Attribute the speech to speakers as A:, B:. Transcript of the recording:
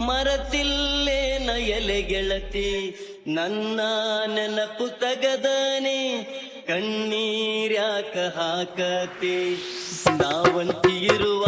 A: ಮರತಿಲ್ಲೇ ನಯಲೆ ಗೆಳತಿ ನನ್ನ ನೆನಪು ತಗದಾನೆ ಕಣ್ಣೀರ್ಯಾಕ ಹಾಕತಿ. ನಾವಂತಿ
B: ಇರುವ